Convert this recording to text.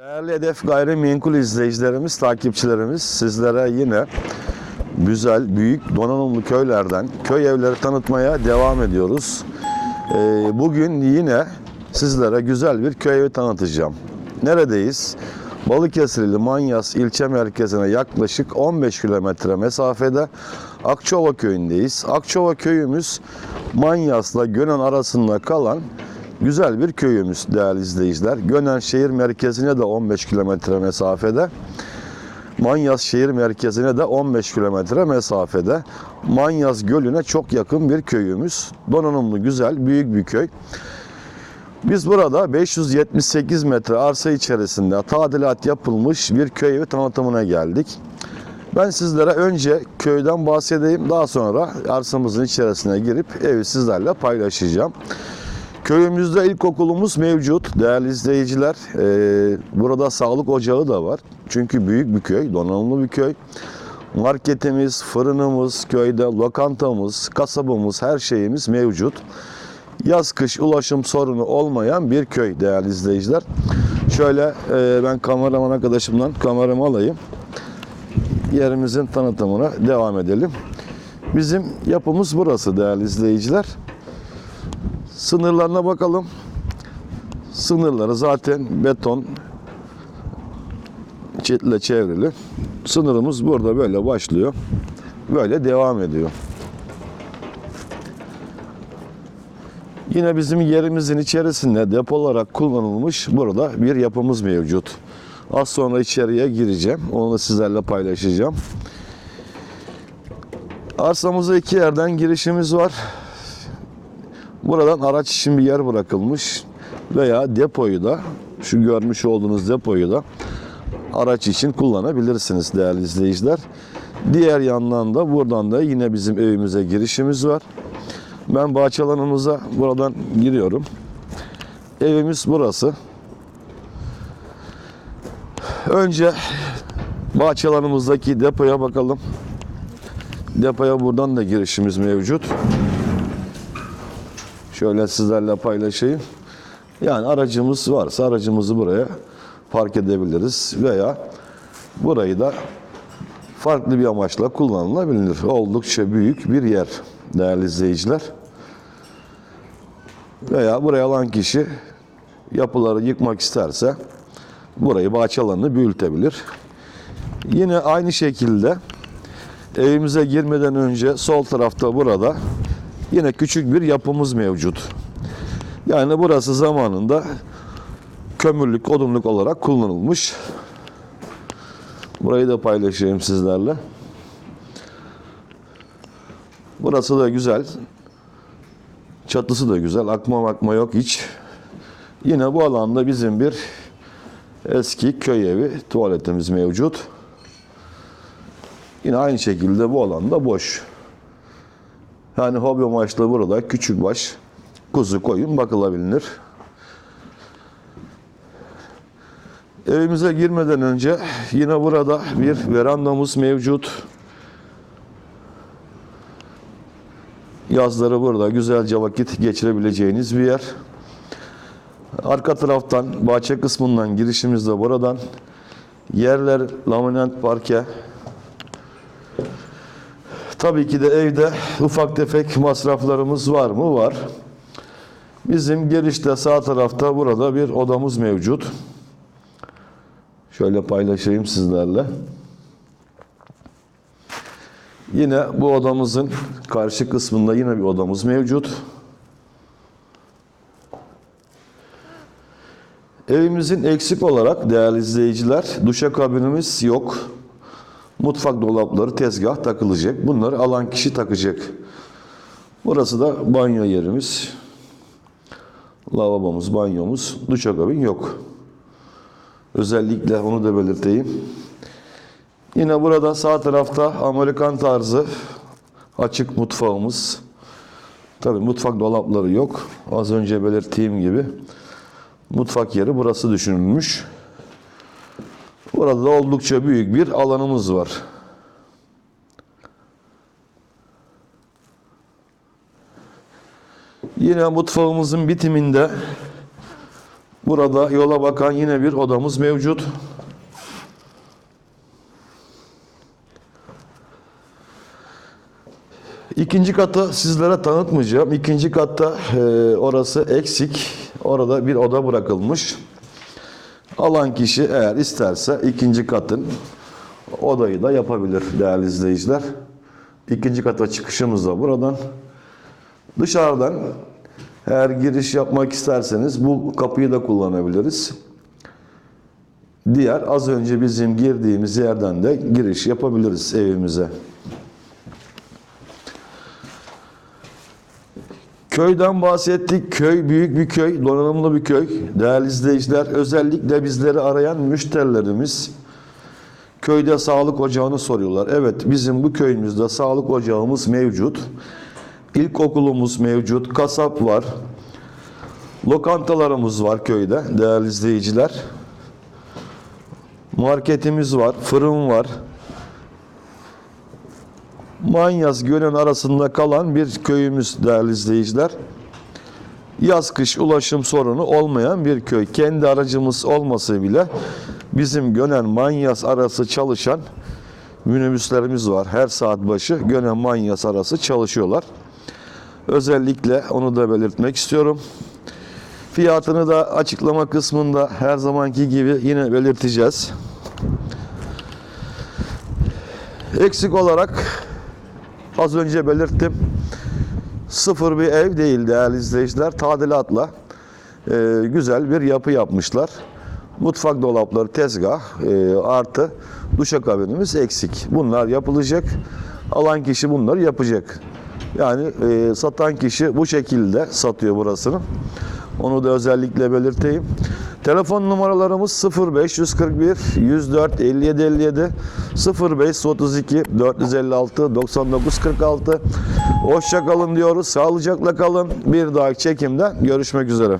Değerli Hedef Gayrimenkul izleyicilerimiz, takipçilerimiz sizlere yine güzel, büyük, donanımlı köylerden köy evleri tanıtmaya devam ediyoruz. Ee, Bugün yine sizlere güzel bir köy evi tanıtacağım. Neredeyiz? Balıkesirli Manyas ilçe merkezine yaklaşık 15 kilometre mesafede Akçova köyündeyiz. Akçova köyümüz Manyas'la Gönen arasında kalan güzel bir köyümüz değerli izleyiciler. Gönen şehir merkezine de 15 kilometre mesafede. Manyas şehir merkezine de 15 kilometre mesafede. Manyas Gölü'ne çok yakın bir köyümüz. Donanımlı, güzel, büyük bir köy. Biz burada 578 metre arsa içerisinde tadilat yapılmış bir köy evi tanıtımına geldik. Ben sizlere önce köyden bahsedeyim. Daha sonra arsamızın içerisine girip evi sizlerle paylaşacağım. Köyümüzde ilkokulumuz mevcut değerli izleyiciler. Ee, burada sağlık ocağı da var. Çünkü büyük bir köy, donanımlı bir köy. Marketimiz, fırınımız, köyde lokantamız, kasabımız, her şeyimiz mevcut. Yaz kış ulaşım sorunu olmayan bir köy değerli izleyiciler. Şöyle e, ben kameraman arkadaşımdan kameramı alayım. Yerimizin tanıtımına devam edelim. Bizim yapımız burası değerli izleyiciler. Sınırlarına bakalım. Sınırları zaten beton çitle çevrili. Sınırımız burada böyle başlıyor. Böyle devam ediyor. Yine bizim yerimizin içerisinde depo olarak kullanılmış burada bir yapımız mevcut. Az sonra içeriye gireceğim. Onu da sizlerle paylaşacağım. Arsamıza iki yerden girişimiz var. Buradan araç için bir yer bırakılmış veya depoyu da şu görmüş olduğunuz depoyu da araç için kullanabilirsiniz değerli izleyiciler. Diğer yandan da buradan da yine bizim evimize girişimiz var. Ben bahçe buradan giriyorum. Evimiz burası. Önce bahçe depoya bakalım. Depoya buradan da girişimiz mevcut. Şöyle sizlerle paylaşayım. Yani aracımız varsa aracımızı buraya park edebiliriz veya burayı da farklı bir amaçla kullanılabilir. Oldukça büyük bir yer değerli izleyiciler. Veya buraya alan kişi yapıları yıkmak isterse burayı bahçe alanını büyütebilir. Yine aynı şekilde evimize girmeden önce sol tarafta burada yine küçük bir yapımız mevcut. Yani burası zamanında kömürlük, odunluk olarak kullanılmış. Burayı da paylaşayım sizlerle. Burası da güzel. Çatısı da güzel. Akma bakma yok hiç. Yine bu alanda bizim bir eski köy evi tuvaletimiz mevcut. Yine aynı şekilde bu alanda boş. Yani hobi amaçlı burada küçük baş kuzu koyun bakılabilir. Evimize girmeden önce yine burada bir verandamız mevcut. Yazları burada güzelce vakit geçirebileceğiniz bir yer. Arka taraftan bahçe kısmından girişimiz de buradan. Yerler laminat parke. Tabii ki de evde ufak tefek masraflarımız var mı? Var. Bizim girişte sağ tarafta burada bir odamız mevcut. Şöyle paylaşayım sizlerle. Yine bu odamızın karşı kısmında yine bir odamız mevcut. Evimizin eksik olarak değerli izleyiciler duşakabinimiz yok. Mutfak dolapları tezgah takılacak. Bunları alan kişi takacak. Burası da banyo yerimiz. Lavabomuz, banyomuz, duşakabin yok. Özellikle onu da belirteyim. Yine burada sağ tarafta Amerikan tarzı açık mutfağımız. Tabii mutfak dolapları yok. Az önce belirttiğim gibi mutfak yeri burası düşünülmüş. Burada da oldukça büyük bir alanımız var. Yine mutfağımızın bitiminde Burada yola bakan yine bir odamız mevcut. İkinci katı sizlere tanıtmayacağım. İkinci katta e, orası eksik. Orada bir oda bırakılmış. Alan kişi eğer isterse ikinci katın odayı da yapabilir değerli izleyiciler. İkinci kata çıkışımız da buradan. Dışarıdan eğer giriş yapmak isterseniz bu kapıyı da kullanabiliriz. Diğer az önce bizim girdiğimiz yerden de giriş yapabiliriz evimize. Köyden bahsettik. Köy büyük bir köy, donanımlı bir köy. Değerli izleyiciler, özellikle bizleri arayan müşterilerimiz köyde sağlık ocağını soruyorlar. Evet, bizim bu köyümüzde sağlık ocağımız mevcut. İlkokulumuz mevcut, kasap var. Lokantalarımız var köyde değerli izleyiciler. Marketimiz var, fırın var. Manyas Gölün arasında kalan bir köyümüz değerli izleyiciler. Yaz kış ulaşım sorunu olmayan bir köy. Kendi aracımız olmasa bile bizim Gönen Manyas arası çalışan minibüslerimiz var. Her saat başı Gönen Manyas arası çalışıyorlar. Özellikle onu da belirtmek istiyorum. Fiyatını da açıklama kısmında her zamanki gibi yine belirteceğiz. Eksik olarak az önce belirttim. Sıfır bir ev değil değerli izleyiciler. Tadilatla e, güzel bir yapı yapmışlar. Mutfak dolapları, tezgah e, artı duşakabinimiz eksik. Bunlar yapılacak. Alan kişi bunları yapacak. Yani e, satan kişi bu şekilde satıyor burasını. Onu da özellikle belirteyim. Telefon numaralarımız 0541 104 57 57 0532 456 99 46. Hoşça kalın diyoruz. Sağlıcakla kalın. Bir dahaki çekimde görüşmek üzere.